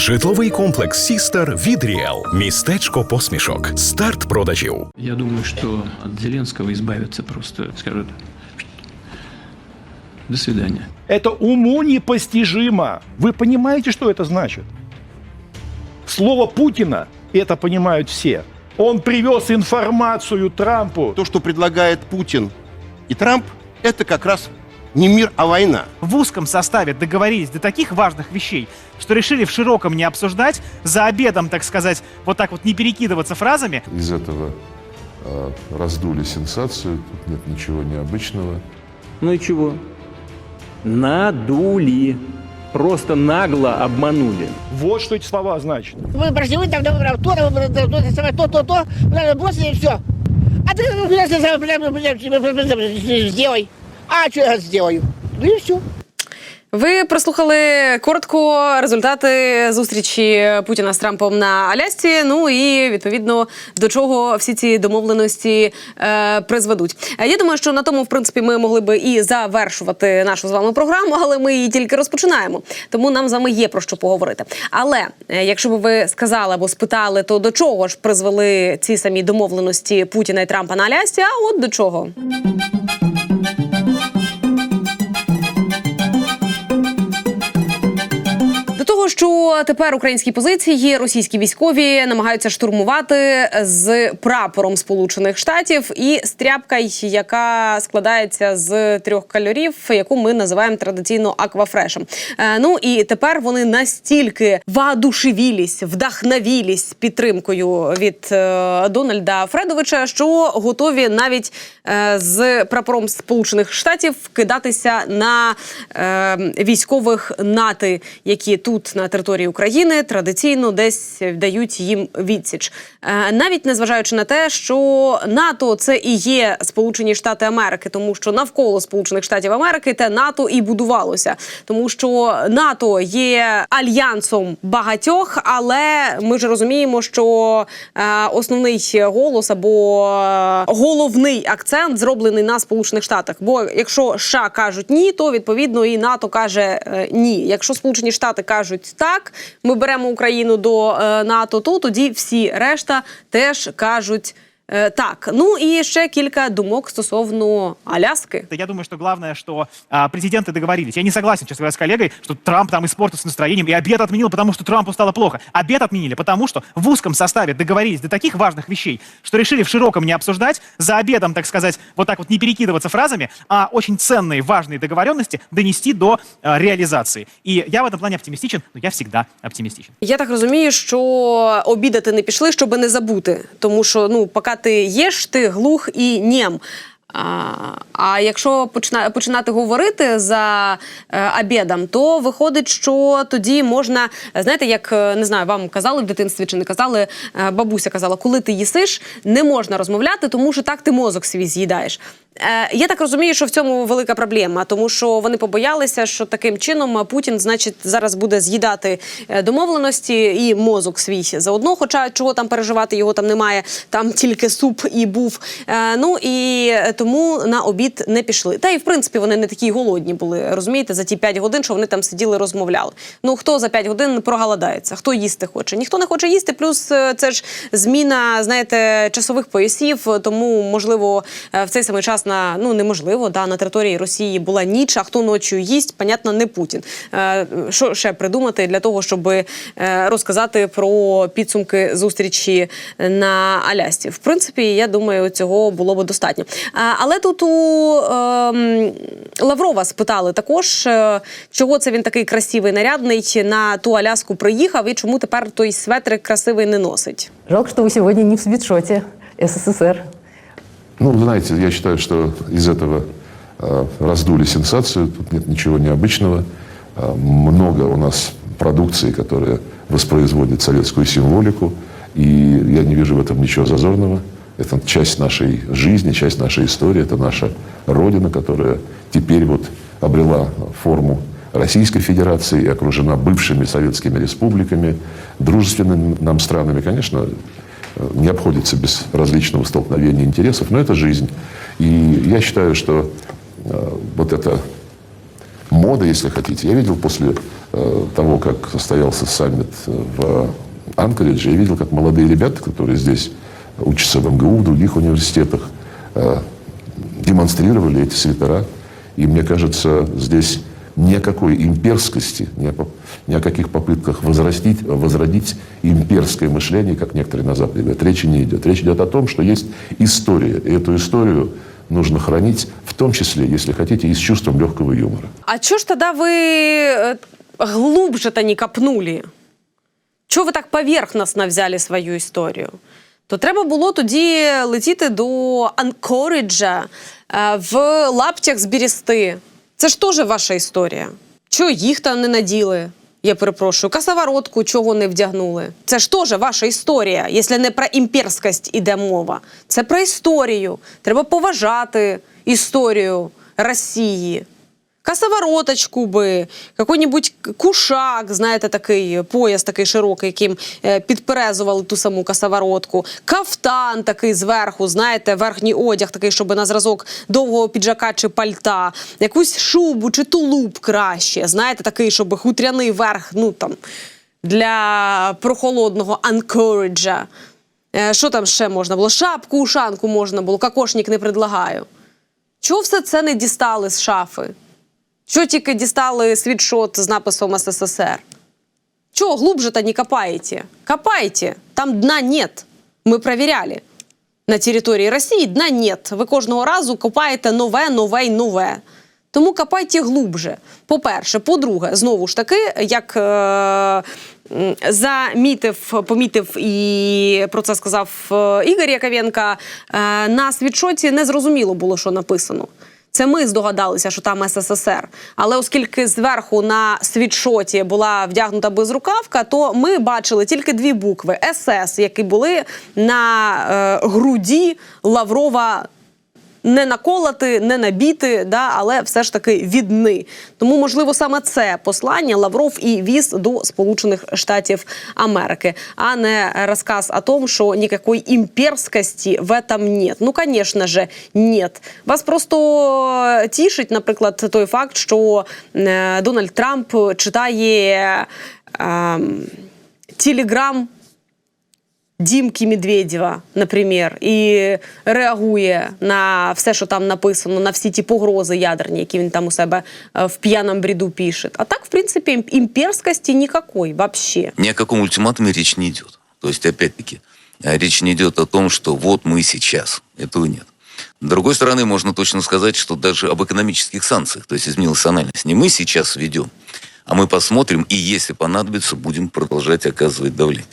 Житловий комплекс Сістер від Ріел. Містечко посмішок. Старт продажів. Я думаю, что от Зеленского избавиться просто скажут до свидания. Это уму непостижимо. Вы понимаете, что это значит? Слово Путина, это понимают все. Он привез информацию Трампу. То, что предлагает Путин и Трамп, это как раз не мир, а война. в узком составе договорились до таких важных вещей, что решили в широком не обсуждать, за обедом, так сказать, вот так вот не перекидываться фразами. Из этого э, раздули сенсацию, тут нет ничего необычного. Ну и чего? Надули. Просто нагло обманули. Вот что эти слова значат. Вы прошли, вы там, там, то, то, то, то, то, то, то, бросили и все. А ты ну, блядь, прям, блядь, сделай. А что я сделаю? Ну и все. Ви прослухали коротко результати зустрічі Путіна з Трампом на Алясці. Ну і відповідно до чого всі ці домовленості е, призведуть. Е, Я думаю, що на тому, в принципі, ми могли би і завершувати нашу з вами програму, але ми її тільки розпочинаємо. Тому нам з вами є про що поговорити. Але е, якщо б ви сказали або спитали, то до чого ж призвели ці самі домовленості Путіна і Трампа на Алясці? А от до чого. Тепер українські позиції російські військові намагаються штурмувати з прапором Сполучених Штатів і стряпка, яка складається з трьох кольорів, яку ми називаємо традиційно аквафрешем. Е, ну і тепер вони настільки воодушевілись, вдохновілись підтримкою від е, Дональда Фредовича, що готові навіть е, з прапором Сполучених Штатів кидатися на військових НАТО, які тут на території України традиційно десь дають їм відсіч, е, навіть незважаючи на те, що НАТО це і є Сполучені Штати Америки, тому що навколо Сполучених Штатів Америки те НАТО і будувалося, тому що НАТО є альянсом багатьох, але ми ж розуміємо, що е, основний голос або е, головний акцент зроблений на Сполучених Штатах. Бо якщо США кажуть ні, то відповідно і НАТО каже ні. Якщо Сполучені Штати кажуть так, ми беремо Україну до е, НАТО, то тоді всі решта теж кажуть. е, Так, ну і ще кілька думок стосовно Аляски. Я думаю, что главное, что а, президенты договорились. Я не согласен, честно говоря, с коллегой, что Трамп там испортился настроением и обед отменил, потому что Трампу стало плохо. Обед отменили, потому что в узком составе договорились до таких важных вещей, что решили в широком не обсуждать, за обедом, так сказать, вот так вот не перекидываться фразами, а очень ценные, важные договоренности донести до а, реализации. И я в этом плане оптимистичен, но я всегда оптимистичен. Я так розумію, що обідати не пішли, щоб не забути. Тому що ну, поки ти єш ти глух і нєм. А, а якщо почина, починати говорити за е, обідом, то виходить, що тоді можна, знаєте, як е, не знаю, вам казали в дитинстві чи не казали, е, бабуся казала, коли ти їсиш, не можна розмовляти, тому що так ти мозок свій з'їдаєш. Е, я так розумію, що в цьому велика проблема, тому що вони побоялися, що таким чином Путін, значить, зараз буде з'їдати е, домовленості і мозок свій заодно. Хоча чого там переживати, його там немає, там тільки суп і був. Е, Ну і тому на обід не пішли. Та і в принципі вони не такі голодні були. Розумієте, за ті 5 годин, що вони там сиділи, розмовляли. Ну хто за 5 годин проголодається, хто їсти хоче? Ніхто не хоче їсти. Плюс це ж зміна, знаєте, часових поясів. Тому можливо в цей самий час на ну неможливо, да на території Росії була ніч. А хто ночі їсть, понятно, не Путін. Е, Що ще придумати для того, щоб е, розказати про підсумки зустрічі на Алясці? В принципі, я думаю, цього було би достатньо. А, Але тут у ем, Лаврова спитали також, е, чого це він такий красивий, нарядний на ту Аляску приїхав і чому тепер той светрик красивий не носить. Жалко, что вы сегодня не в свитшоте СССР. Ну, знаете, я считаю, что из этого э, раздули сенсацию, тут нет ничего необычного. Э, много у нас продукции, которая воспроизводит советскую символику, и я не вижу в этом ничего зазорного. Это часть нашей жизни, часть нашей истории, это наша Родина, которая теперь вот обрела форму Российской Федерации и окружена бывшими советскими республиками, дружественными нам странами. Конечно, не обходится без различного столкновения интересов, но это жизнь. И я считаю, что э, вот эта мода, если хотите, я видел после э, того, как состоялся саммит в Анкоридже, я видел, как молодые ребята, которые здесь учатся в МГУ, в других университетах, э, демонстрировали эти свитера. И мне кажется, здесь ни о какой имперскости, ни о, поп- ни о каких попытках возрастить, возродить имперское мышление, как некоторые на Западе говорят, речи не идет. Речь идет о том, что есть история. И эту историю нужно хранить, в том числе, если хотите, и с чувством легкого юмора. А чого ж тоді ви е, глубже-то не копнули? Чого ви так поверхностно взяли свою історію? То треба було тоді летіти до Анкориджа е, в лаптях з Бірісти. Це ж теж ваша історія. Чого їх там не наділи? Я перепрошую, касаворотку чого не вдягнули. Це ж теж ваша історія, якщо не про імперськість іде мова. Це про історію. Треба поважати історію Росії. Косовороточку би, какой-нибудь кушак, знаєте, такий пояс такий широкий, яким е, підперезували ту саму косоворотку. Кафтан такий зверху, знаєте, верхній одяг такий, щоб на зразок довгого піджака чи пальта. Якусь шубу чи тулуб краще, знаєте, такий, щоб хутряний верх, ну там, для прохолодного анкориджа. Е, Що там ще можна було? Шапку, ушанку можна було, кокошник не предлагаю. Чого все це не дістали з шафи? Чого тільки дістали світшот з написом СССР? Чого глубже-то не копаете? Копайте, там дна нет. Ми перевіряли. На території Росії дна нет. Ви кожного разу копаєте нове, нове й нове. Тому копайте глубже. По-перше, по-друге, знову ж таки, як е, замітив, помітив і про це сказав е, Ігор Яковенка, е, на світшоті не зрозуміло було, що написано. Це ми здогадалися, що там СССР. Але оскільки зверху на світшоті була вдягнута безрукавка, то ми бачили тільки дві букви СС, які були на е, груді Лаврова не наколоти, не набіти, да, але все ж таки відни. Тому, можливо, саме це послання Лавров і віз до Сполучених Штатів Америки, а не розказ о том, що ніякої імперськості в этом нет. Ну, звісно же, нет. Вас просто тішить, наприклад, той факт, що е, Дональд Трамп читає е, телеграм Дімки Медведєва, наприклад, і реагує на все, що там написано, на всі ті погрози ядерні, які він там у себе е, в п'яному бреду пише. А так, в принципі, ім- імперськості ніякої вообще. Ни о каком ультиматуме речь не идет. То есть, опять-таки, э, речь не идет о том, что вот мы сейчас. Этого нет. С другой стороны, можно точно сказать, что даже об экономических санкциях, то есть изменилась тональность. Не мы сейчас введем, а мы посмотрим, и если понадобится, будем продолжать оказывать давление.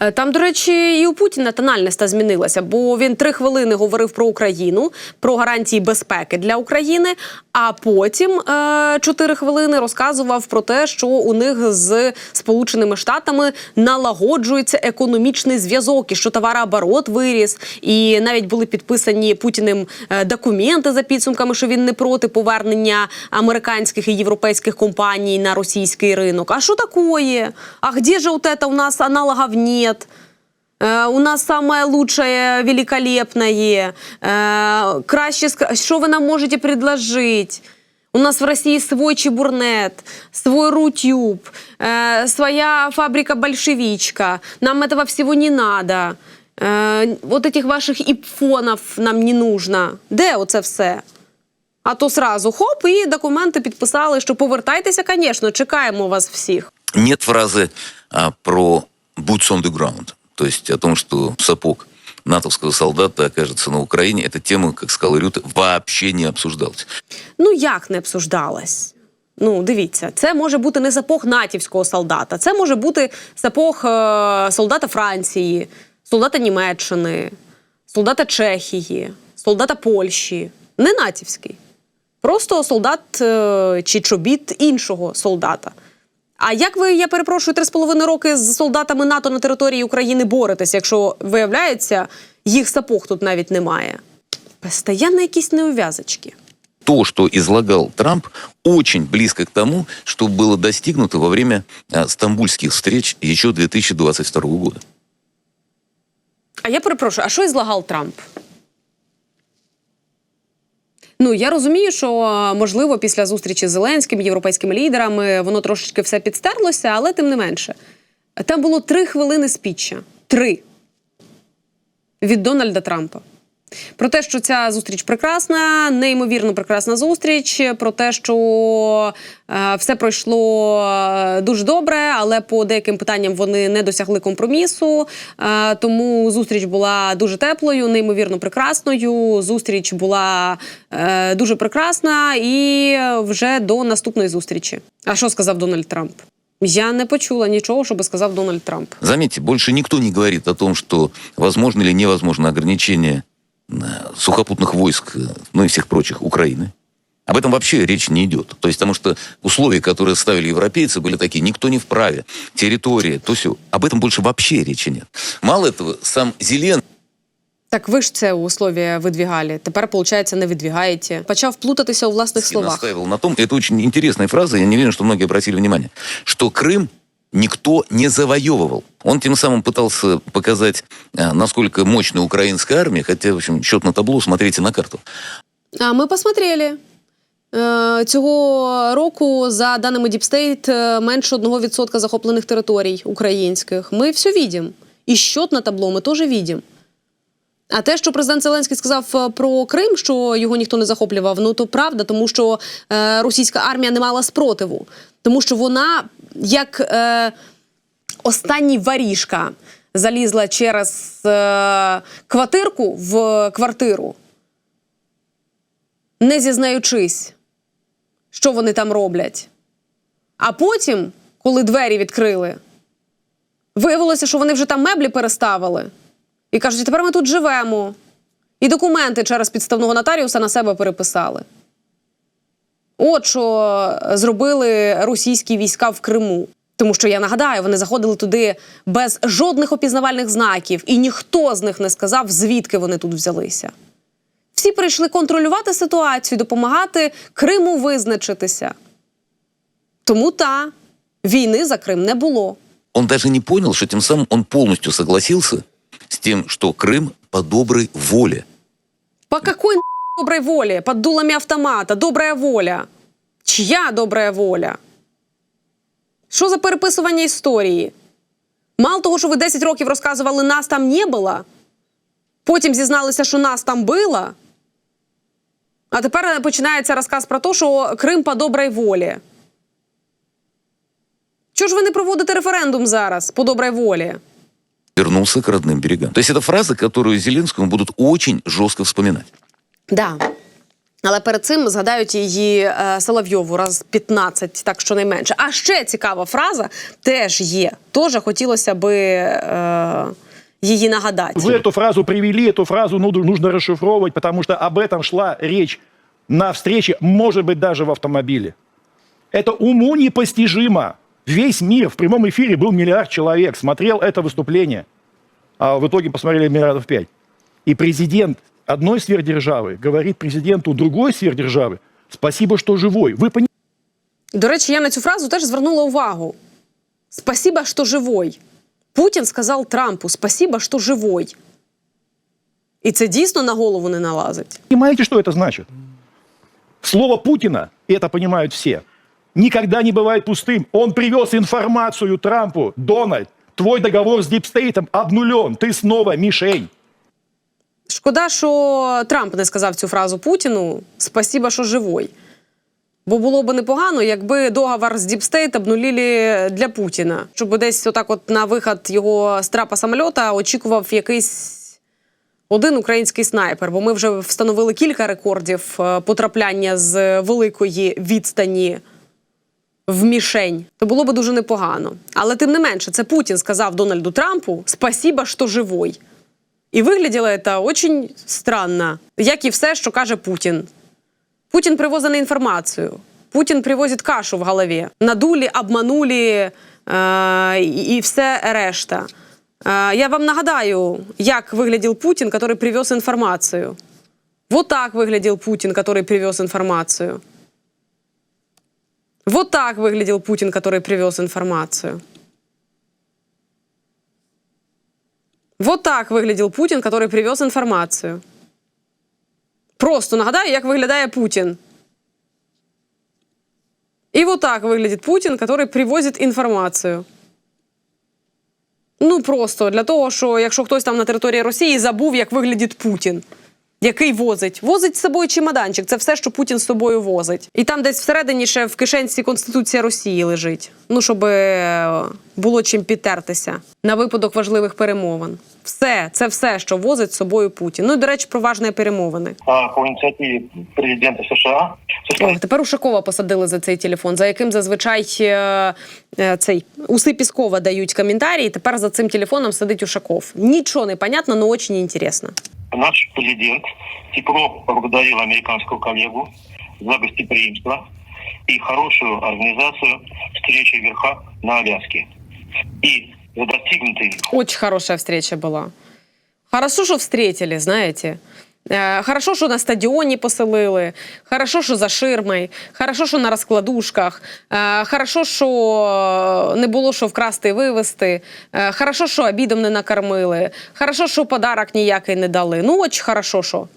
Е, Там, до речі, і у Путіна тональність змінилася, бо він три хвилини говорив про Україну, про гарантії безпеки для України. А потім е, чотири хвилини розказував про те, що у них з Сполученими Штатами налагоджується економічний зв'язок, і що товарооборот виріс, і навіть були підписані Путіним е, документи за підсумками, що він не проти повернення американських і європейських компаній на російський ринок. А що такое? А где же вот это у нас аналогов нет? Е, У нас самое лучшее, великолепное. Е, Краще, ск- що ви нам можете предложить? У нас в России свой чебурнет, свой рутюб, э, своя фабрика большевичка. Нам этого всего не надо. Э, вот этих ваших іпфонів нам не нужно. Де оце все? А то сразу хоп, і документи підписали, що повертайтеся, звісно, чекаємо вас всіх. Нет фразы а, про boots on the ground. То есть о том, что сапог натовского солдата окажется на Украине. Эта тема, как сказал Рюта, вообще не обсуждалась. Ну як не обсуждалась? Ну, дивіться, це може бути не сапог натівського солдата, це може бути сапог е, солдата Франції, солдата Німеччини, солдата Чехії, солдата Польщі. Не натівський. Просто солдат е, чи чобіт іншого солдата. А як ви, я перепрошую, три з половиною роки з солдатами НАТО на території України боретесь, якщо виявляється, їх сапог тут навіть немає? Постоянно якісь неув'язочки. то, что излагал Трамп, очень близко к тому, что было достигнуто во время а, стамбульских встреч еще 2022 года. А я перепрошую, а що ізлагав Трамп? Ну я розумію, що можливо після зустрічі з Зеленським, європейськими лідерами, воно трошечки все підстерлося, але тим не менше. Там було три хвилини спіччя. Три від Дональда Трампа. Про те, що ця зустріч прекрасна, неймовірно прекрасна зустріч. Про те, що е, все пройшло е, дуже добре, але по деяким питанням вони не досягли компромісу. Е, тому зустріч була дуже теплою, неймовірно прекрасною. Зустріч була е, дуже прекрасна і вже до наступної зустрічі. А що сказав Дональд Трамп? Я не почула нічого, що би сказав Дональд Трамп. Заметьте, больше никто не говорит о том, что возможно или невозможно ограничение сухопутных войск, э, ну и всех прочих Украины. Об этом вообще речь не идет. То есть, потому что условия, которые ставили европейцы, были такие, никто не вправе, территория, то все. Об этом больше вообще речи нет. Мало этого, сам Зеленский Так ви ж це у слові видвігали. Тепер, виходить, не видвігаєте. Почав плутатися у власних словах. настаивал на том, это очень интересная фраза, я не уверен, что многие обратили внимание, что Крым никто не завоевывал. Он тем самым пытался показать, а, насколько мощная украинская армия, хотя, в общем, счет на табло, смотрите на карту. А ми посмотрели. Е, Цього року, за даними Deep State, е, менше 1% захоплених територій українських. Ми все видим. І счет на табло ми теж видим. А те, що президент Зеленський сказав е, про Крим, що його ніхто не захоплював, ну то правда, тому що е, російська армія не мала спротиву, тому що вона як е, останній варіжка залізла через е, квартирку в квартиру, не зізнаючись, що вони там роблять. А потім, коли двері відкрили, виявилося, що вони вже там меблі переставили. І кажуть, тепер ми тут живемо. І документи через підставного нотаріуса на себе переписали. От що зробили російські війська в Криму. Тому що я нагадаю, вони заходили туди без жодних опізнавальних знаків, і ніхто з них не сказав, звідки вони тут взялися. Всі прийшли контролювати ситуацію, допомагати Криму визначитися. Тому та війни за Крим не було. Он даже не понял, что тем самым он полностью согласился с тем, что Крым по доброй воле. По какой доброй воле? Под дулами автомата. Добрая воля. Чия добрая воля? Що за переписування історії? Мало того, що ви 10 років розказували, нас там не було, потім зізналися, що нас там було, а тепер починається розказ про те, що Крим по добрій волі. Чого ж ви не проводите референдум зараз по добрій волі? вернулся к родным берегам. То есть это фраза, которую Зеленскому будут очень жестко вспоминать. Да. Але перед цим згадають її е, Соловйову раз 15, так що найменше. А ще цікава фраза теж є. Теж хотілося би е, її нагадати. Вы эту фразу привели, эту фразу ну, нужно расшифровывать, потому что об этом шла речь на встрече, может быть, даже в автомобиле. Это уму непостижимо. Весь мир в прямом эфире был миллиард человек, смотрел это выступление. А в итоге посмотрели миллиардов пять. И президент одной сверхдержавы говорит президенту другой сверхдержавы, спасибо, что живой. Вы понимаете? До речі, я на цю фразу теж звернула увагу. Спасибо, що живой. Путін сказав Трампу: Спасибо, що живой. І це дійсно на голову не налазить. Понимаете, что это значит? Слово Путина, и это понимают все, никогда не бывает пустым. Он привез информацию Трампу. Дональд, твой договор с Дипстейтом обнулен. Ты снова мишень. Шкода, що Трамп не сказав цю фразу Путіну Спасіба, що живой. Бо було б непогано, якби договор з Діпстейт обнулили для Путіна, щоб десь отак, от на вихід його з трапа самольота очікував якийсь один український снайпер. Бо ми вже встановили кілька рекордів е, потрапляння з великої відстані в мішень. То було б дуже непогано. Але тим не менше, це Путін сказав Дональду Трампу Спасіба, що живой. І вигляділо це дуже странно, як і все, що каже Путін. Путін привозить не інформацію. Путін привозить кашу в голові. Надулі, обманулі е, і і все решта. Е, я вам нагадаю, як виглядів Путін, який привез інформацію. Вот так выглядел Путин, который привез информацию. Вот так выглядел Путин, который привез информацию. Вот так выглядел Путин, который привез информацию. Просто нагадаю, як виглядає Путін. И вот так выглядит Путин, который привозит інформацію. Ну просто для того, що якщо хтось там на території Росії забув, як виглядить Путін. Який возить? Возить з собою чемоданчик. Це все, що Путін з собою возить. І там десь всередині ще в кишенці Конституція Росії лежить. Ну, щоб е, було чим підтертися на випадок важливих перемовин. Все, це все, що возить з собою Путін. Ну і до речі, про важні перемовини. А, по ініціативі президента США О, тепер Ушакова посадили за цей телефон, за яким зазвичай е, е, цей уси Піскова дають коментарі. і Тепер за цим телефоном сидить Ушаков. Нічого не понятно, але дуже інтересно. Наш президент тепло поблагодарил американского коллегу за гостеприимство и хорошую организацию встречи верха на Аляске. И за достигнутый Очень хорошая встреча была. Хорошо, що встретили, знаєте. Е, Хорошо, що на стадіоні поселили, хорошо, що за ширмою, хорошо, що на розкладушках, е, хорошо, що не було що вкрасти і вивезти, е, хорошо, що обідом не накормили, хорошо, що подарок ніякий не дали. Ну, очень хорошо, що.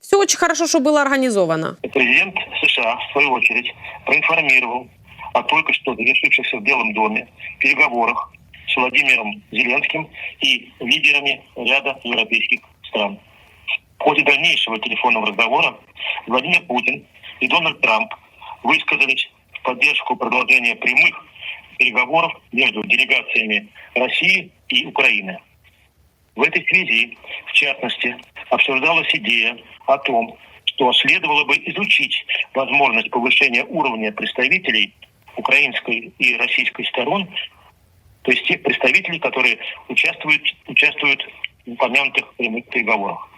Все очень хорошо, що було організовано. президент США, в свою очередь, проинформировал о только что завершившихся в Белом доме переговорах с Владимиром Зеленским и лидерами ряда европейских стран. В ходе дальнейшего телефонного разговора Владимир Путин и Дональд Трамп высказались в поддержку продолжения прямых переговоров между делегациями России и Украины. В этой связи, в частности, обсуждалась идея о том, что следовало бы изучить возможность повышения уровня представителей украинской и российской сторон, то есть тех представителей, которые участвуют, участвуют в упомянутых прямых переговорах.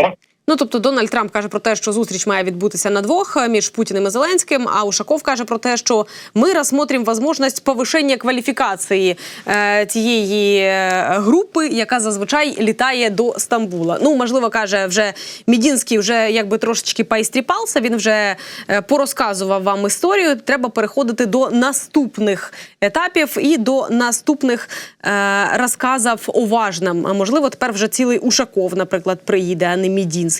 ¿Eh? Ну тобто Дональд Трамп каже про те, що зустріч має відбутися на двох е, між Путіним і Зеленським. А Ушаков каже про те, що ми розсмотрим можливість повишення кваліфікації е, тієї е, групи, яка зазвичай літає до Стамбула. Ну можливо, каже вже Мідінський вже якби трошечки поістріпався. Він вже е, порозказував вам історію. Треба переходити до наступних етапів і до наступних е, розказів уважним. А можливо, тепер вже цілий Ушаков, наприклад, приїде, а не Мідінський.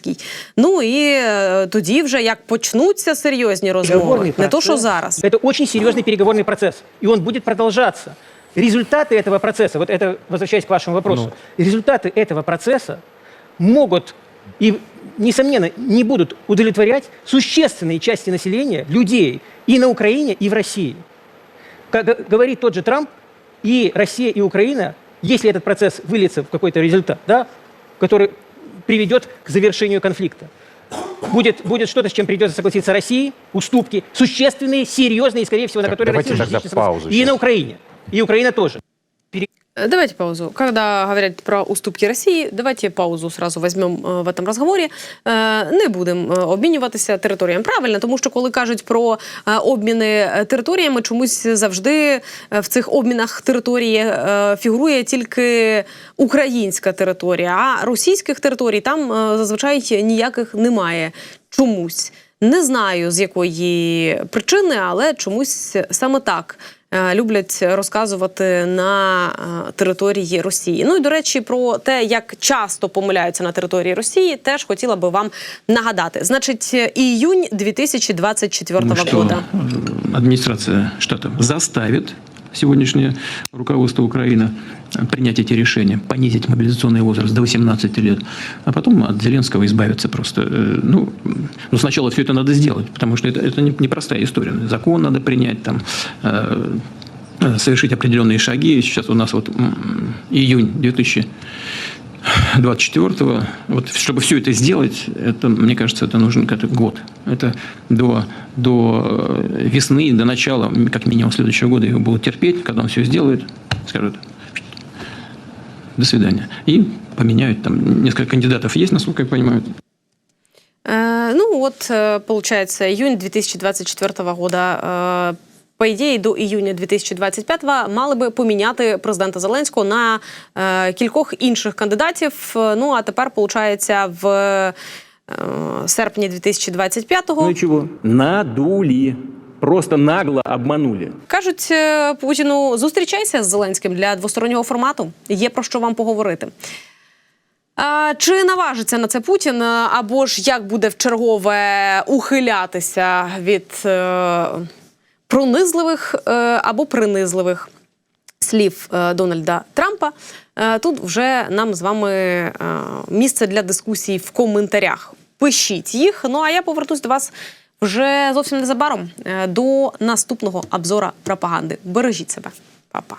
Ну і е, тоді вже як почнуться серйозні розмови, не то що зараз. Это очень серьезный переговорный процесс, и он будет продолжаться. Результаты этого процесса, вот это, возвращаясь к вашему вопросу, результаты этого процесса могут и, несомненно, не будут удовлетворять существенные части населения, людей и на Украине, и в России. Как г- говорит тот же Трамп, и Россия, и Украина, если этот процесс выльется в какой-то результат, да, который приведет к завершению конфликта, будет, будет что-то, с чем придется согласиться России, уступки, существенные, серьезные, и, скорее всего, на которые давайте Россия согласится. И сейчас. на Украине. И Украина тоже. Э, Давайте паузу. Когда говорят про уступки Росії, давайте паузу сразу візьмемо е, в этом розговорі. Е, Не будемо обмінюватися територіями. Правильно, тому що коли кажуть про обміни територіями, чомусь завжди в цих обмінах території е, фігурує тільки українська територія, а російських територій там е, зазвичай ніяких немає. Чомусь. Не знаю з якої причини, але чомусь саме так люблять розказувати на е, території Росії. Ну і до речі, про те, як часто помиляються на території Росії, теж хотіла би вам нагадати. Значить, е, іюнь 2024 Ну, что года. Адміністрація штатів штата заставит сегодняшнее руководство Украины э, принять эти решения, понизить мобилизационный возраст до 18 лет, а потом от Зеленского избавиться просто. Э, Ну, ну сначала все это надо сделать, потому что это, это не- непростая история. Закон надо принять, там, э, э, совершить определенные шаги. Сейчас у нас вот м, июнь 2000 24-го, вот, чтобы все это сделать, это, мне кажется, это нужен как-то год. Это до, до э, весны, до начала, как минимум, следующего года его будут терпеть, когда он все сделает, скажут, до свидания. И поменяют, там несколько кандидатов есть, насколько я понимаю. Э, ну вот, э, получается, июнь 2024 года. По ідеї, до іюня 2025 мали би поміняти президента Зеленського на е, кількох інших кандидатів. Ну а тепер, виходить, в е, серпні 2025-го Ну и чего? Надули. Просто нагло обманули. кажуть е, Путіну: зустрічайся з Зеленським для двостороннього формату. Є про що вам поговорити. А, чи наважиться на це Путін, або ж як буде в чергове ухилятися від е, пронизливих е, або принизливих слів е, Дональда Трампа? Е, тут вже нам з вами місце для дискусій в коментарях. Пишіть їх. Ну а я повернусь до вас вже зовсім незабаром до наступного обзора пропаганди. Бережіть себе, Па-па.